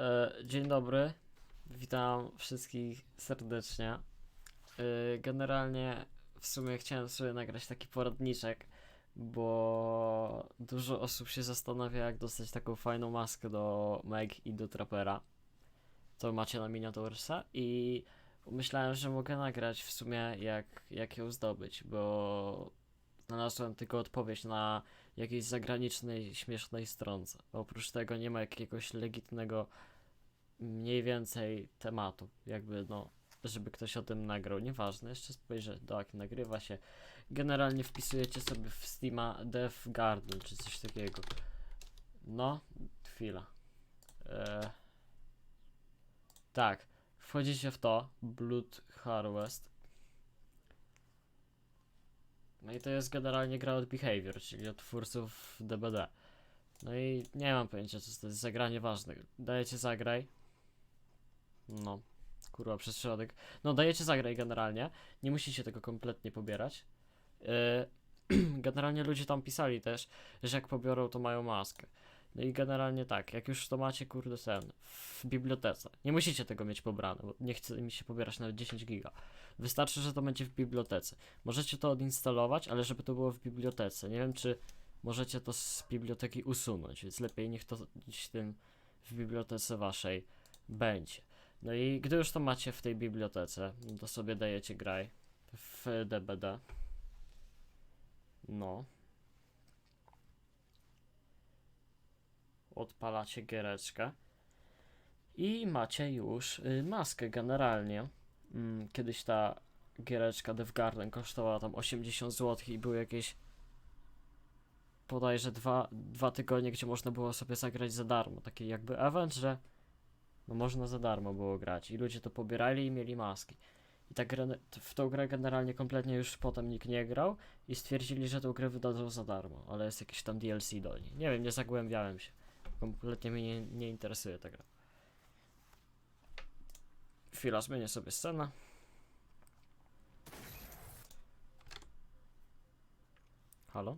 E, dzień dobry, witam wszystkich serdecznie. E, generalnie w sumie chciałem sobie nagrać taki poradniczek, bo dużo osób się zastanawia, jak dostać taką fajną maskę do Meg i do Trapera. To macie na miniaturce i myślałem, że mogę nagrać w sumie, jak, jak ją zdobyć, bo znalazłem tylko odpowiedź na jakiejś zagranicznej, śmiesznej stronce. Oprócz tego nie ma jakiegoś legitnego mniej więcej tematu, jakby no, żeby ktoś o tym nagrał. Nieważne, jeszcze spojrzę do jak nagrywa się. Generalnie wpisujecie sobie w Steama Dev Garden czy coś takiego. No, chwila. E... Tak, wchodzicie w to, Blood Harvest. No i to jest generalnie gra od Behavior, czyli od twórców DBD. No i nie mam pojęcia, co to jest zagranie ważne. Dajecie zagraj. No, kurwa, przez środek. No, dajecie zagraj generalnie. Nie musicie tego kompletnie pobierać. Yy, generalnie ludzie tam pisali też, że jak pobiorą, to mają maskę. No i generalnie tak, jak już to macie, kurde, sen, w bibliotece. Nie musicie tego mieć pobrane, bo nie chce mi się pobierać nawet 10 giga. Wystarczy, że to będzie w bibliotece. Możecie to odinstalować, ale żeby to było w bibliotece. Nie wiem, czy możecie to z biblioteki usunąć, więc lepiej niech to gdzieś tym w bibliotece waszej będzie. No i gdy już to macie w tej bibliotece, no to sobie dajecie graj w DBD. No. Odpalacie giereczkę. I macie już y, maskę generalnie. Mm, kiedyś ta giereczka Dev Garden kosztowała tam 80 zł i były jakieś bodajże dwa, dwa tygodnie, gdzie można było sobie zagrać za darmo. Taki jakby event, że no można za darmo było grać i ludzie to pobierali i mieli maski. I ta grę, w tą grę generalnie kompletnie już potem nikt nie grał i stwierdzili, że tą grę wydadzą za darmo, ale jest jakiś tam DLC do niej. Nie wiem, nie zagłębiałem się. Kompletnie mnie nie, nie interesuje ta gra. Chwila, zmienię sobie scenę. Halo?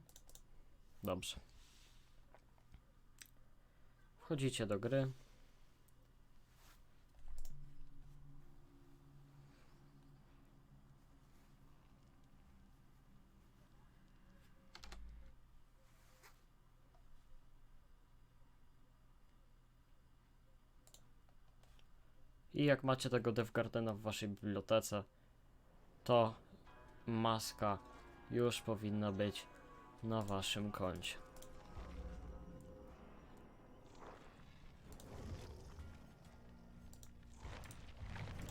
Dobrze. Wchodzicie do gry. I jak macie tego DevGardena w waszej bibliotece, to maska już powinna być na waszym koncie.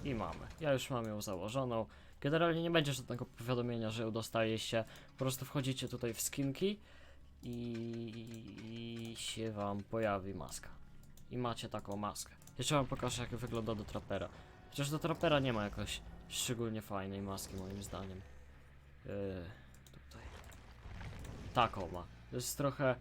I mamy. Ja już mam ją założoną. Generalnie nie będzie żadnego powiadomienia, że ją dostaliście. Po prostu wchodzicie tutaj w skinki i się wam pojawi maska. I macie taką maskę. Jeszcze wam pokażę, jak wygląda do trapera. Chociaż do trapera nie ma jakoś szczególnie fajnej maski, moim zdaniem. Yy, tutaj. Taką ma. To jest trochę.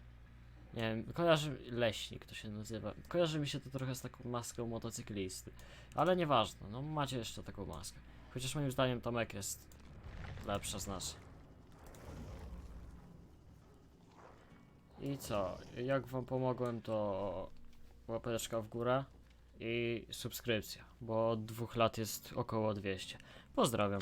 Nie wiem, kojarzy. Leśnik to się nazywa. Kojarzy mi się to trochę z taką maską motocyklisty. Ale nieważne, no macie jeszcze taką maskę. Chociaż moim zdaniem Tomek jest lepsza z nas. I co? Jak wam pomogłem, to łapeczka w górę i subskrypcja, bo od dwóch lat jest około 200. Pozdrawiam.